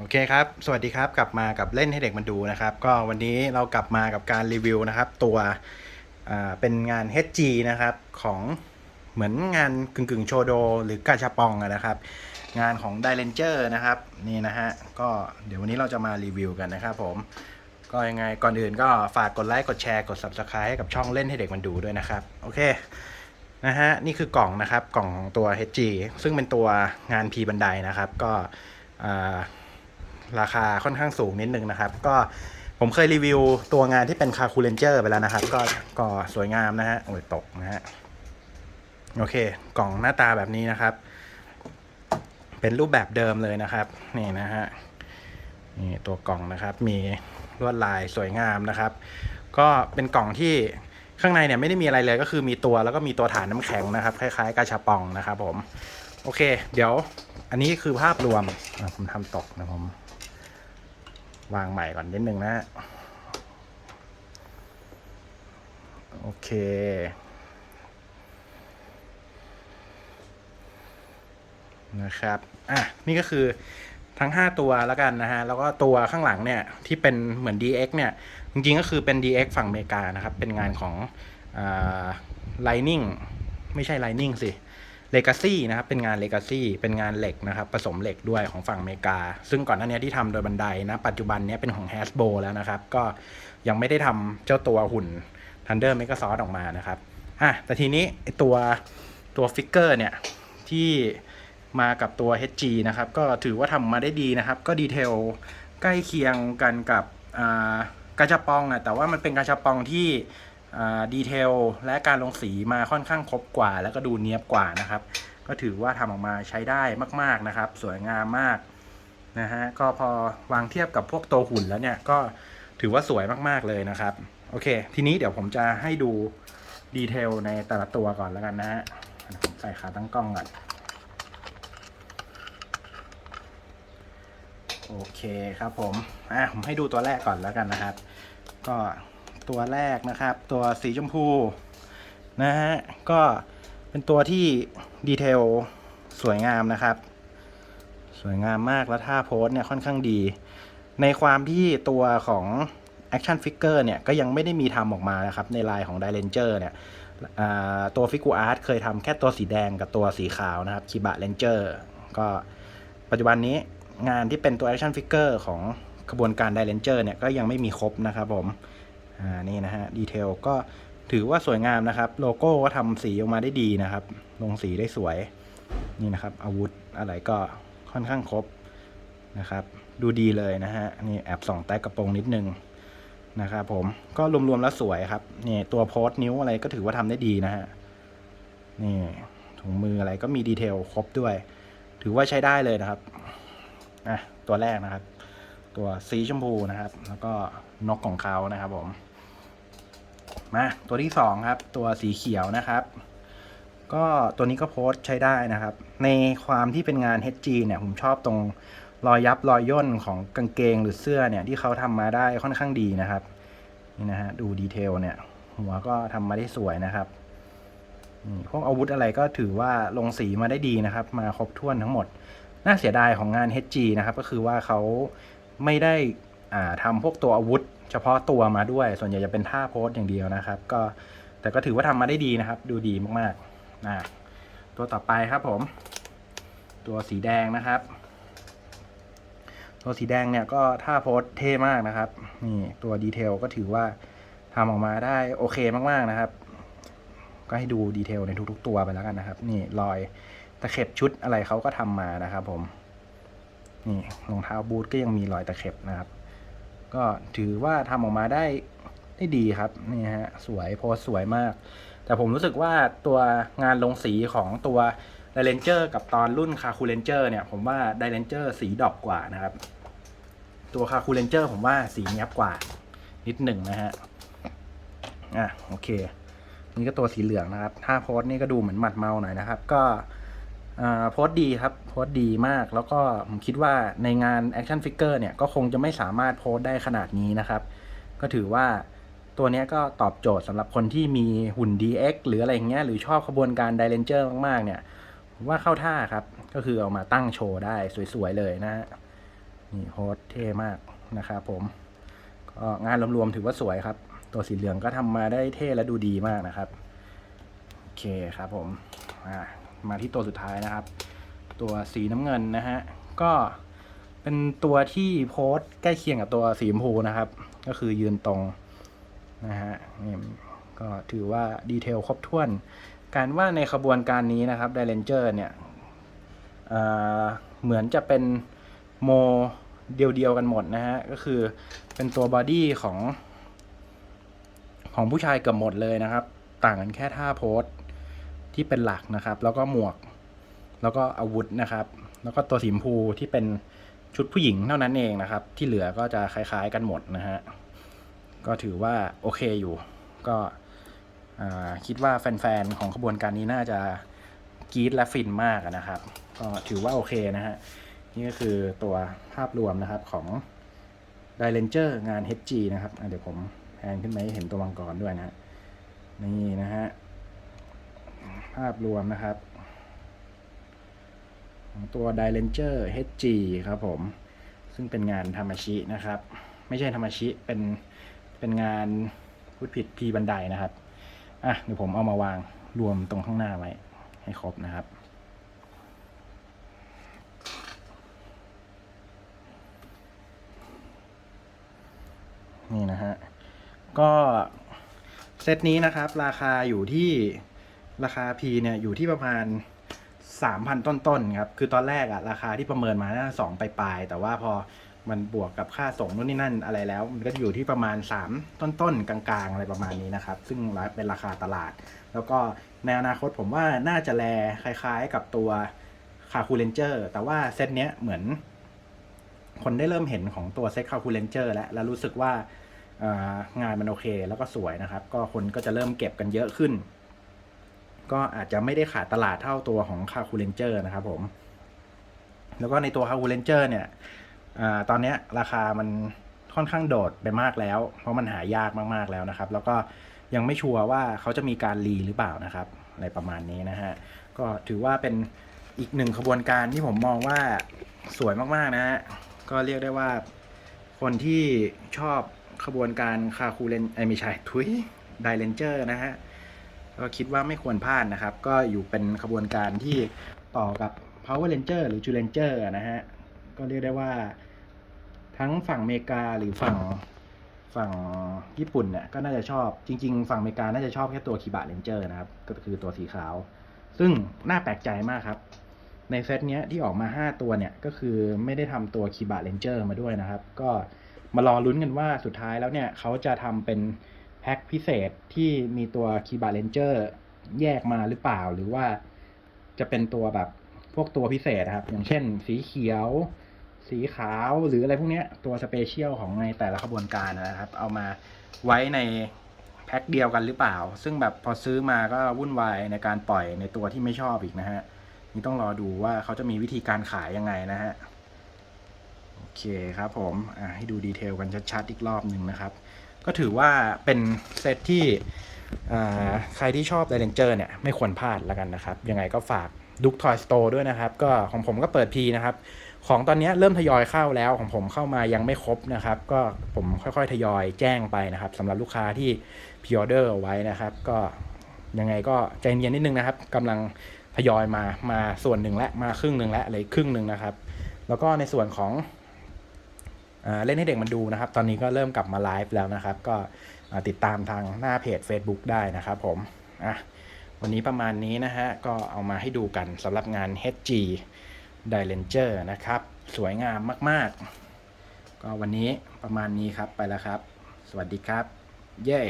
โอเคครับ สวัสดีครับ กลับมากับเล่นให้เด็กมันดูนะครับ ก็วันนี้เรากลับมากับการรีวิวนะครับ ตัวเป็นงาน HG นะครับ ของเหมือนงานกึ่งกึ่งโชโด หรือกาชาปองนะครับ งานของ d i l e n g e r นะครับ นี่นะฮะ ก็เดี๋ยววันนี้เราจะมารีวิวกันนะครับผม ก็ยังไงก่อนอื่นก็ฝากกดไลค์ กดแชร์ กด Subscribe ให้กับช่องเล่นให้เด็กมันดูด้วยนะครับ โอเคนะฮะนี่คือกล่องนะครับกล่องของตัว HG ซึ่งเป็นตัวงาน P บันไดนะครับ ก็อ่า ราคาค่อนข้างสูงนิดนึงนะครับ ก็ผมเคยรีวิวตัวงานที่เป็นคาคูเลนเจอร์ไปแล้วนะครับ ก็ก็สวยงามนะฮะโอ้ยตกนะฮะโอเค กล่องหน้าตาแบบนี้นะครับ เป็นรูปแบบเดิมเลยนะครับ นี่นะฮะนี่ตัวกล่องนะครับ มีลวดลายสวยงามนะครับ ก็เป็นกล่องที่ข้างในเนี่ยไม่ได้มีอะไรเลยก็คือมีตัวแล้วก็มีตัวฐานน้ำแข็งนะครับ คล้ายๆ กาชาปองนะครับผม โอเค เดี๋ยวอันนี้คือภาพรวมผมทำตกนะผม วางใหม่ก่อนนิดนึงนะ โอเค นะครับ อะ นี่ก็คือทั้ง 5 ตัวแล้วกันนะฮะ แล้วก็ตัวข้างหลังเนี่ยที่เป็นเหมือน DX เนี่ย จริงๆก็คือเป็น DX ฝั่งอเมริกานะครับ เป็นงานของอ่า Lightning ไม่ใช่ Lightning สิ Legacy นะครับเป็นงาน Legacy เป็นงานเหล็กนะครับผสมเหล็กด้วยของฝั่งอเมริกา ซึ่งก่อนหน้านี้ที่ทำโดยบันไดนะปัจจุบันนี้เป็นของ Hasbro แล้วนะครับ ก็ยังไม่ได้ทำเจ้าตัวหุ่น Thunder m e g a s o r ออกมานะครับอะแต่ทีนี้ตัวตัวฟิกเกอร์เนี่ยที่มากับตัว HG นะครับ ก็ถือว่าทำมาได้ดีนะครับ ก็ดีเทลใกล้เคียงกันกับอ่ากาชาปองอะแต่ว่ามันเป็นกาชาปองที่ ดีเทลและการลงสีมาค่อนข้างครบกว่า แล้วก็ดูเนียบกว่านะครับ ก็ถือว่าทำออกมาใช้ได้มาก ๆนะครับ สวยงามมากนะฮะก็พอวางเทียบกับพวกโตหุ่นแล้วเนี่ยก็ถือว่าสวยมากๆเลยนะครับ โอเค ทีนี้เดี๋ยวผมจะให้ดูดีเทลในแต่ละตัวก่อนแล้วกันนะฮะผมใส่ขาตั้งกล้องก่อนโอเคครับผมอะผมให้ดูตัวแรกก่อนแล้วกันนะครับ ก็ ตัวแรกนะครับ ตัวสีชมพูนะฮะก็เป็นตัวที่ดีเทลสวยงามนะครับ สวยงามมากแล้วท่าโพสเนี่ยค่อนข้างดี ในความที่ตัวของ Action Figure เนี่ยก็ยังไม่ได้มีทำออกมานะครับ ในลายของ d i l e n g e r เนี่ยตัวฟิกูอาร์ตเคยทำแค่ตัวสีแดงกับตัวสีขาวนะครับคิบะเลนเจอร์ก็ปัจจุบันนี้งานที่เป็นตัว Action Figure ของขบวนการ d i l e n g e r เนี่ยก็ยังไม่มีครบนะครับผม อ่านี่นะฮะดีเทลก็ถือว่าสวยงามนะครับ โลโก้ก็ทำสีออกมาได้ดีนะครับ ลงสีได้สวยนี่นะครับ อาวุธอะไรก็ค่อนข้างครบนะครับ ดูดีเลยนะฮะนี่แอบส่องใต้กระโปรงนิดนึงนะครับผมก็รวมๆแล้วสวยครับนี่ตัวโพสต์นิ้วอะไรก็ถือว่าทำได้ดีนะฮะนี่ถุงมืออะไรก็มีดีเทลครบด้วย ถือว่าใช้ได้เลยนะครับอะตัวแรกนะครับ ตัวสีชมพูนะครับ แล้วก็นกของเขานะครับผม มาตัวที่สองครับ ตัวสีเขียวนะครับ ก็ตัวนี้ก็โพสใช้ได้นะครับ ในความที่เป็นงาน HG เนี่ย ผมชอบตรงรอยยับรอยย่นของกางเกงหรือเสื้อเนี่ย ที่เขาทำมาได้ค่อนข้างดีนะครับ นี่นะฮะดูดีเทลเนี่ย หัวก็ทำมาได้สวยนะครับพวกอาวุธอะไรก็ถือว่าลงสีมาได้ดีนะครับ มาครบถ้วนทั้งหมด น่าเสียดายของงาน HG นะครับ ก็คือว่าเขาไม่ได้ ทำพวกตัวอาวุธ เฉพาะตัวมาด้วย ส่วนใหญ่จะเป็นท่าโพสอย่างเดียวนะครับ ก็แต่ก็ถือว่าทำมาได้ดีนะครับ ดูดีมากๆนะตัวต่อไปครับผม ตัวสีแดงนะครับ ตัวสีแดงเนี่ยก็ท่าโพสเท่มากนะครับ นี่ตัวดีเทลก็ถือว่าทำออกมาได้โอเคมากๆนะครับ ก็ให้ดูดีเทลในทุกๆ ตัวไปแล้วกันนะครับ นี่รอยตะเข็บชุดอะไรเขาก็ทำมานะครับ ผม นี่รองเท้าบูทก็ยังมีรอยตะเข็บนะครับ ก็ถือว่าทำออกมาได้ได้ดีครับนี่ฮะสวยโพสสวยมาก แต่ผมรู้สึกว่าตัวงานลงสีของตัวไดเ e นเจอร์กับตอนรุ่นคาคูเลนเจอร์เนี่ย ผมว่าไดเ e นเจอร์สีดอกกว่านะครับ ตัวคาคูเลนเจอร์ผมว่าสีเนี้ยบกว่านิดหนึ่งนะฮะอะโอเค นี่ก็ตัวสีเหลืองนะครับ ถ้าโพสต์นี่ก็ดูเหมือนหมัดเมาหน่อยนะครับ ก็ โพสต์ดีครับโพสต์ดีมาก แล้วก็ผมคิดว่าในงาน Action Figure เนี่ยก็คงจะไม่สามารถโพสต์ได้ขนาดนี้นะครับ ก็ถือว่าตัวนี้ก็ตอบโจทย์สำหรับคนที่มีหุ่น DX หรืออะไรอย่างเงี้ยหรือชอบขบวนการ d i l e n g e r มากๆ เนี่ยว่าเข้าท่าครับ ก็คือเอามาตั้งโชว์ได้สวยๆ เลยนะฮะนี่โพสต์เท่มากนะครับผมก็งานรวมๆถือว่าสวยครับ ตัวสีเหลืองก็ทำมาได้เท่และดูดีมากนะครับ โอเคครับผมอ่า มาที่ตัวสุดท้ายนะครับ ตัวสีน้ำเงินนะฮะก็เป็นตัวที่โพสต์ใกล้เคียงกับตัวสีชมพูนะครับ ก็คือยืนตรงนะฮะนี่ก็ถือว่าดีเทลครบถ้วน การว่าในขบวนการนี้นะครับไดเรนเจอร์เนี่ยเเหมือนจะเป็นโมเดียวๆกันหมดนะฮะ ก็คือเป็นตัวบอดี้ของ ของผู้ชายเกือบหมดเลยนะครับ ต่างกันแค่ท่าโพส ที่เป็นหลักนะครับ แล้วก็หมวก แล้วก็อาวุธนะครับ แล้วก็ตัวสีชมพูที่เป็นชุดผู้หญิงเท่านั้นเองนะครับ ที่เหลือก็จะคล้ายๆกันหมดนะฮะก็ถือว่าโอเคอยู่ ก็คิดว่าแฟนๆของขบวนการนี้น่าจะกรี๊ดและฟินมากนะครับ ก็ถือว่าโอเคนะฮะนี่ก็คือตัวภาพรวมนะครับของ d i l e n g e r งาน HG นะครับ เดี๋ยวผมแพนขึ้นมาให้เห็นตัวมังกรด้วยนะ นี่นะฮะ ภาพรวมนะครับ ของตัว d i l e n g e r HG ครับผม ซึ่งเป็นงานธรรมชินะครับ ไม่ใช่ธรรมชิเป็นเป็นงานพูดผิดพีบันไดนะครับอะเดี๋ยวผมเอามาวางรวมตรงข้างหน้าไว้ให้ครบนะครับนี่นะฮะ ก็เซตนี้นะครับ ราคาอยู่ที่ ราคา P เนี่ยอยู่ที่ประมาณ 3,000 ต้นๆครับ คือตอนแรกอะราคาที่ประเมินมาน่าสองปลายๆแต่ว่าพอมันบวกกับค่าส่งนู่นนี่นั่นอะไรแล้ว มันก็จะอยู่ที่ประมาณ 3 ต้นๆ กลางๆ อะไรประมาณนี้นะครับ ซึ่งเป็นราคาตลาด แล้วก็ในอนาคตผมว่าน่าจะแลคล้ายๆกับตัวคาคูเลนเจอร์แต่ว่าเซตเนี้ยเหมือน คนได้เริ่มเห็นของตัวเซตคาคูเลนเจอร์แล้วแล้วรู้สึกว่างานมันโอเคแล้วก็สวยนะครับ ก็คนก็จะเริ่มเก็บกันเยอะขึ้น ก็อาจจะไม่ได้ขาดตลาดเท่าตัวของคาคูเลนเจอร์นะครับผม แล้วก็ในตัวคาคูเลนเจอร์เนี่ยอตอนนี้ราคามันค่อนข้างโดดไปมากแล้ว เพราะมันหายากมากๆแล้วนะครับ แล้วก็ยังไม่ชัวร์ว่าเขาจะมีการรีหรือเปล่านะครับอะไรประมาณนี้นะฮะ ก็ถือว่าเป็นอีกหนึ่งขบวนการที่ผมมองว่าสวยมากๆนะฮะ ก็เรียกได้ว่าคนที่ชอบขบวนการคาคูเลนไอไม่ใช่ทุยไดเลนเจอร์นะฮะ ก็คิดว่าไม่ควรพลาดนะครับ ก็อยู่เป็นขบวนการที่ต่อกับ Power Ranger หรือ Ju Ranger นะฮะ ก็เรียกได้ว่าทั้งฝั่งอเมริกาหรือฝั่งฝั่งญี่ปุ่นเนี่ยก็น่าจะชอบจริง ๆ ฝั่งอเมริกาน่าจะชอบแค่ตัวคิบะเรนเจอร์นะครับ ก็คือตัวสีขาว ซึ่งน่าแปลกใจมากครับ ในเซตเนี้ยที่ออกมา 5 ตัวเนี่ยก็คือไม่ได้ทำตัวคีบะเรนเจอร์มาด้วยนะครับ ก็มารอลุ้นกันว่าสุดท้ายแล้วเนี่ยเขาจะทำเป็น แพ็คพิเศษที่มีตัวคีบะเรนเจอร์แยกมาหรือเปล่า หรือว่าจะเป็นตัวแบบพวกตัวพิเศษนะครับ อย่างเช่น สีเขียว สีขาวหรืออะไรพวกนี้ตัวสเปเชียลของในแต่ละขบวนการนะครับ เอามาไว้ในแพ็คเดียวกันหรือเปล่า ซึ่งแบบพอซื้อมาก็วุ่นวายในการปล่อยในตัวที่ไม่ชอบอีกนะฮะนี่ต้องรอดูว่าเขาจะมีวิธีการขายยังไงนะฮะโอเคครับผมอะให้ดูดีเทลกันชัดๆอีกรอบหนึ่งนะครับ ก็ถือว่าเป็นเซตที่ใครที่ชอบ d ดเ e นเจอร์เนี่ยไม่ควรพลาดแล้วกันนะครับ ยังไงก็ฝากดุกทอยสโตร์ด้วยนะครับ ก็ของผมก็เปิดพีนะครับ ของตอนนี้เริ่มทยอยเข้าแล้วของผมเข้ามายังไม่ครบนะครับ ก็ผมค่อยๆทยอยแจ้งไปนะครับสำหรับลูกค้าที่พิออเดอร์ไว้นะครับ ก็ยังไงก็ใจเย็นนิดนึงนะครับกำลังทยอยมามาส่วนหนึ่งและมาครึ่งหนึ่งและเลยครึ่งหนึ่งนะครับ แล้วก็ในส่วนของ เล่นให้เด็กมันดูนะครับ ตอนนี้ก็เริ่มกลับมาไลฟ์แล้วนะครับ ก็ติดตามทางหน้าเพจ Facebook ได้นะครับผมอะวันนี้ประมาณนี้นะฮะ ก็เอามาให้ดูกันสำหรับงาน HG d i l e n g e r นะครับ สวยงามมาก ๆ ก็วันนี้ประมาณนี้ครับไปแล้วครับ สวัสดีครับ เย้